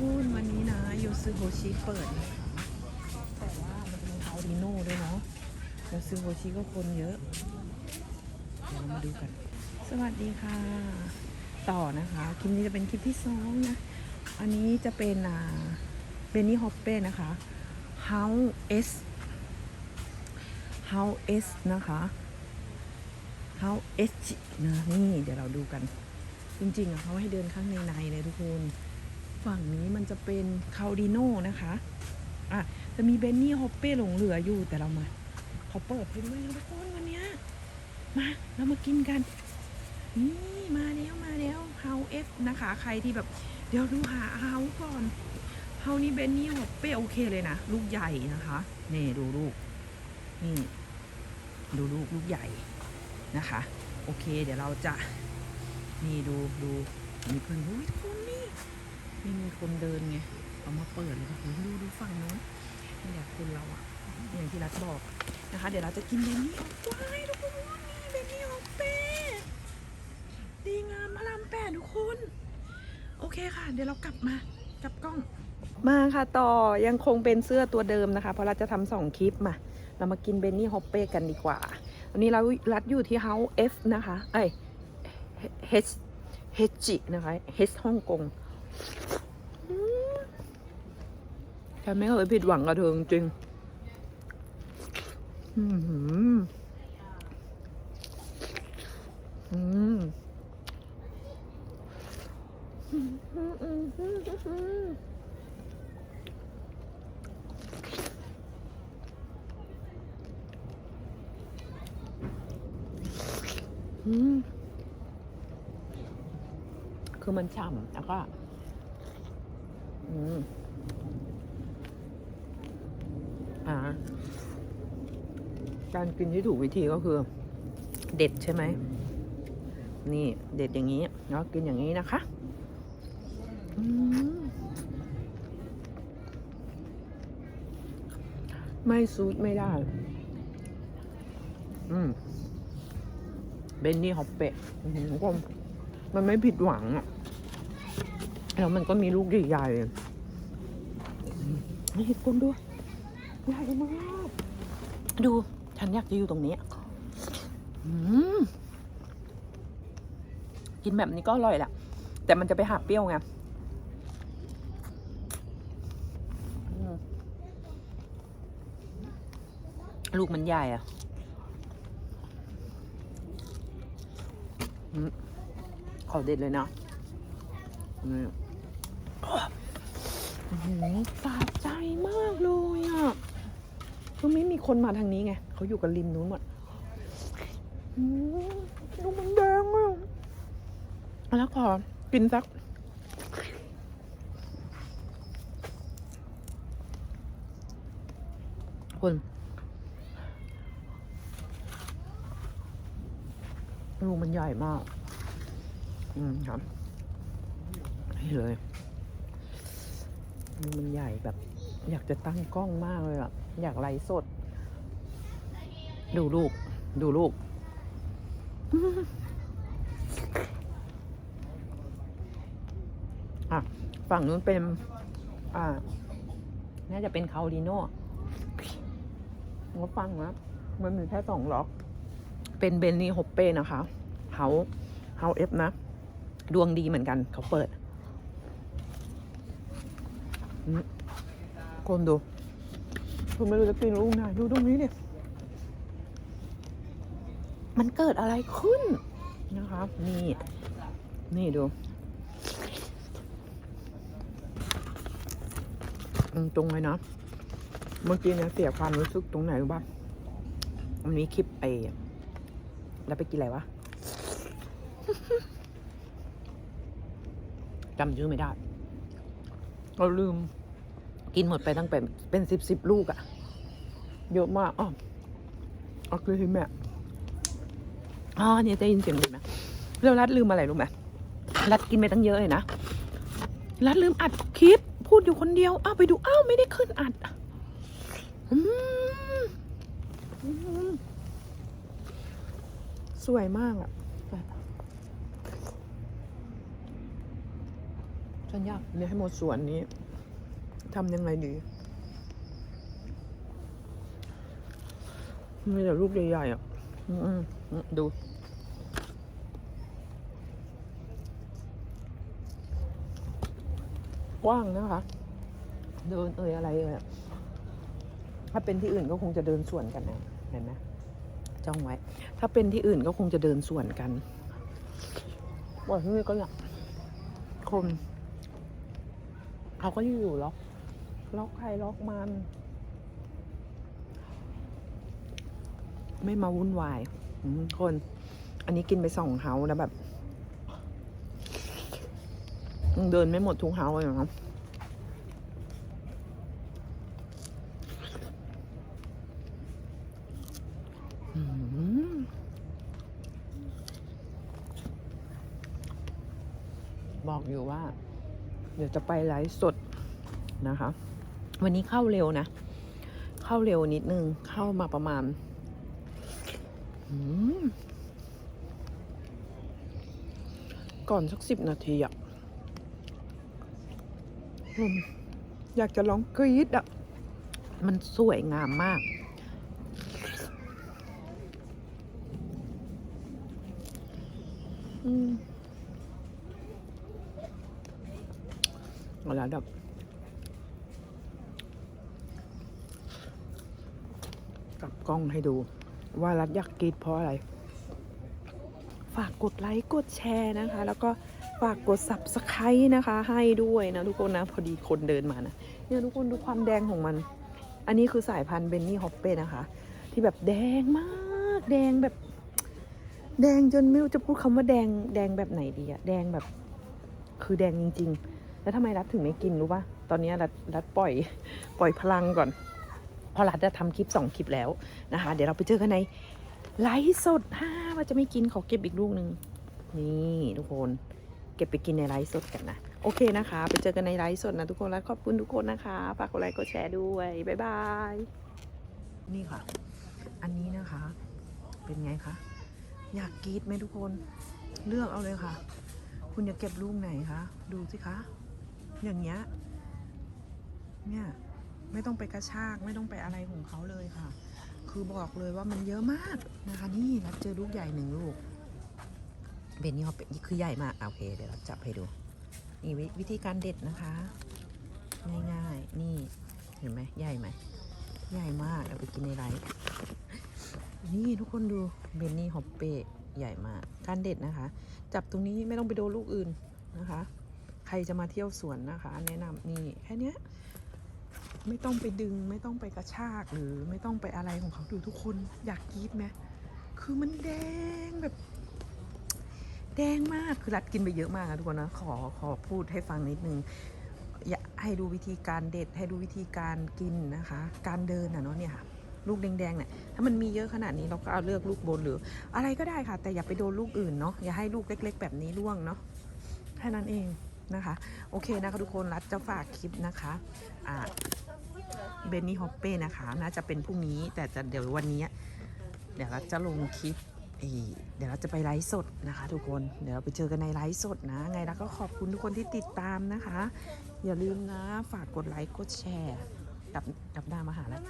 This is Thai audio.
คุณวันนี้นะยูซึโฮชิเปิด แต่ว่ามันจะมีคาริโน่ด้วยเนาะยูซึโฮชิก็คนเยอะ เดี๋ยวเรามาดูกัน สวัสดีค่ะ ต่อนะคะ คลิปนี้จะเป็นคลิปที่สองนะ อันนี้จะเป็นอ่าเบนนี่ฮอปเป้นะคะ How S How S นะคะ How S นะนี่เดี๋ยวเราดูกัน จริงๆอะเขาให้เดินข้างในในๆเลยทุกคน ฝั่งนี้มันจะเป็นคาดิโนนะคะอะจะมีเบนนี่ฮอปเป้หลงเหลืออยู่แต่เรามาเขาเปิดให้ด้วยนะทุกคนวันนี้มาเรามากินกัน นี่มาแล้วมาแล้วเฮาเอฟนะคะ ใครที่แบบ เดี๋ยวดูหาเฮาก่อนเฮานี่เบนนี่ฮอปเป้โอเคเลยนะ ลูกใหญ่นะคะนี่ดูลูกนี่ดูลูกลูกใหญ่นะคะ โอเค เดี๋ยวเราจะ นี่ดูดูมีเพื่อนอุ้ยทุกคน นี่มีคนเดินไงเอามาเปิดเลยนะดูดูฝั่งโน้นนี่แหละคนเราอะอย่างที่รัฐบอกนะคะ เดี๋ยวเราจะกินเบนนี่ว้ายทุกคนนี่เบนนี่ฮอปเป้ดีงามอลามแปดทุกคน โอเคค่ะ เดี๋ยวเรากลับมากลับกล้อง มาค่ะต่อยังคงเป็นเสื้อตัวเดิมนะคะ เพราะเราจะทำสองคลิปมา เรามากินเบนนี่ฮอปเป้กันดีกว่าวันนี้เรารัดอยู่ที่เฮาเอฟนะคะ เอ้ยเฮชเฮจินะคะเฮชฮ่องกง ฉันไม่เคยผิดหวังกับเธอจริงอืมอืมคือมันฉ่ำแล้วก็ อืม อ่าการกินที่ถูกวิธีก็คือ เด็ดใช่ไหม นี่เด็ดอย่างนี้แล้วกินอย่างนี้นะคะมไม่ซูดไม่ได้ อืม เบนนี่ฮอปเปะทุกคนมันไม่ผิดหวังอะ แล้วมันก็มีลูกใหญ่ๆนี่เห็ดก้นด้วย ใหญ่มากดูฉันอยากจะอยู่ตรงนี้กินแบบนี้ก็อร่อยแหละแต่มันจะไปหักเปรี้ยวไงลูกมันใหญ่อะขอเด็ดเลยนะนี่อื้อหือสะใจมาก คือไม่มีคนมาทางนี้ไงเขาอยู่กับริมนู้นหมดอืมดูมันแดงอะแล้วพอกินสักคนลูกมันใหญ่มาก อืมครับนี่เลยลูกมันใหญ่แบบ อยากจะตั้งกล้องมากเลยอะ อยากไลฟ์สด ดูลูก ดูลูก อะ ฝั่งนู้นเป็น อ่า น่าจะเป็นคาริโน่ก็ฟังนะมันมีแค่สองล็อก เป็นเบนนี่ฮอปเป้นะคะเฮาเฮาเอฟนะ ดวงดีเหมือนกัน เขาเปิดอืมคนดู ผมไม่รู้จะกินลูกไหนดูตรงนี้เนี่ยมันเกิดอะไรขึ้นนะคะนี่ นี่ดูตรงเลยนะเมื่อกี้เนี่ยเสียความรู้สึกตรงไหนรู้ป่ะมันมีคลิปไอ้แล้วไปกินอะไรวะจำชื่อไม่ได้เราลืม กินหมดไปตั้งเป็นเป็นสิบสิบลูกอะเยอะมากอ๋อเอาคือที่แม่อ๋อเนี่ยจะยินเสียงดีไหมแล้วรัดลืมอะไรรู้ไหมรัดกินไปตั้งเยอะเลยนะรัดลืมอัดคลิป พูดอยู่คนเดียวอ้าวไปดูอ้าวไม่ได้ขึ้นอัดสวยมากอะใส่ฉันอยากเลี้ยให้หมดสวนนี้ ทำยังไงดี มีแต่ลูกใหญ่ๆอะอืมอืมดู กว้างนะคะ เดินเอ่ยอะไรเอ่ยอะถ้าเป็นที่อื่นก็คงจะเดินสวนกันนะ เห็นไหมจ้องไว้ ถ้าเป็นที่อื่นก็คงจะเดินสวนกันว่าที่นี่ก็เนี่ยคน เขาก็อยู่ล็อก ล็อกใครล็อกมัน ไม่มาวุ่นวายคน อันนี้กินไปสองเฮาแล้วแบบเดินไม่หมดทุกเฮาเลยนะบอกอยู่ว่า เดี๋ยวจะไปไลฟ์สดนะคะ วันนี้เข้าเร็วนะ เข้าเร็วนิดนึง เข้ามาประมาณมก่อนสักสิบนาทีอะอยากจะร้องกรี๊ดอะมันสวยงามมาก อืมอาละแบบ กล้องให้ดู ว่ารัดอยากกรีดเพราะอะไร ฝากกดไลค์กดแชร์นะคะ แล้วก็ฝากกด subscribe นะคะ ให้ด้วยนะทุกคนนะ พอดีคนเดินมานะเนี่ยทุกคนดูความแดงของมัน อันนี้คือสายพันธุ์เบนนี่ฮอปเป้นะคะ ที่แบบแดงมาก แดงแบบ แดงจนไม่รู้จะพูดคำว่าแดงแดงแบบไหนดีอะแดงแบบ คือแดงจริง ๆ แล้วทำไมรัฐถึงไม่กินรู้ปะตอนนี้รัฐรัฐปล่อย ปล่อยพลังก่อน พราะรัฐจะทำคลิปสองคลิปแล้วนะคะ เดี๋ยวเราไปเจอกันในไลฟ์สดฮ่าว่าจะไม่กินขอเก็บอีกลูกหนึ่งนี่ทุกคน เก็บไปกินในไลฟ์สดกันนะ โอเคนะคะ ไปเจอกันในไลฟ์สดนะทุกคนแล้วขอบคุณทุกคนนะคะฝากกดไลค์กดแชร์ด้วยบ๊ายบายนี่ค่ะ อันนี้นะคะ เป็นไงคะอยากกรีดไหมทุกคนเลือกเอาเลยค่ะ คุณจะเก็บลูกไหนคะดูสิคะอย่างเงี้ยเนี่ย ไม่ต้องไปกระชากไม่ต้องไปอะไรของเขาเลยค่ะ คือบอกเลยว่ามันเยอะมากนะคะ นี่รับเจอลูกใหญ่หนึ่งลูกเบนนี่เขาเป็นคือใหญ่มากโอเคเดี๋ยวเราจับให้ดู นี่วิวิธีการเด็ดนะคะ ง่ายๆ นี่เห็นไหมใหญ่ไหมใหญ่มากเอาไปกินในไลฟ์นี่ทุกคนดูเบนนี่ฮอปเป้ใหญ่มากการเด็ดนะคะ จับตรงนี้ไม่ต้องไปโดนลูกอื่นนะคะ ใครจะมาเที่ยวสวนนะคะ แนะนำนี่แค่เนี้ย ไม่ต้องไปดึง ไม่ต้องไปกระชากหรือไม่ต้องไปอะไรของเขาดูทุกคนอยากกรีดไหมคือมันแดงแบบ แดงมากคือรัดกินไปเยอะมากนะทุกคนนะขอขอพูดให้ฟังนิดนึงอยาให้ดูวิธีการเด็ดให้ดูวิธีการกินนะคะ การเดินอะเนาะเนี่ยค่ะลูกแดงๆเนี่ยถ้ามันมีเยอะขนาดนี้เราก็เอาเลือกลูกบนหรือ อะไรก็ได้ค่ะ แต่อย่าไปโดนลูกอื่นเนาะอย่าให้ลูกเล็ก ๆ แบบนี้ร่วงเนาะแค่นั้นเองนะคะ โอเคนะคะทุกคนรัดจะฝากคลิปนะคะอ่า เบนนี่ฮอปเป้นะคะ น่าจะเป็นพรุ่งนี้ แต่จะเดี๋ยววันนี้ เดี๋ยวเราจะลงคลิปเดี๋ยวเราจะไปไลฟ์สดนะคะ ทุกคน เดี๋ยวเราไปเจอกันในไลฟ์สดนะ ไงแล้วก็ขอบคุณทุกคนที่ติดตามนะคะ อย่าลืมนะ ฝากกดไลค์ กดแชร์ ดับดับหน้ามาหาแล้ว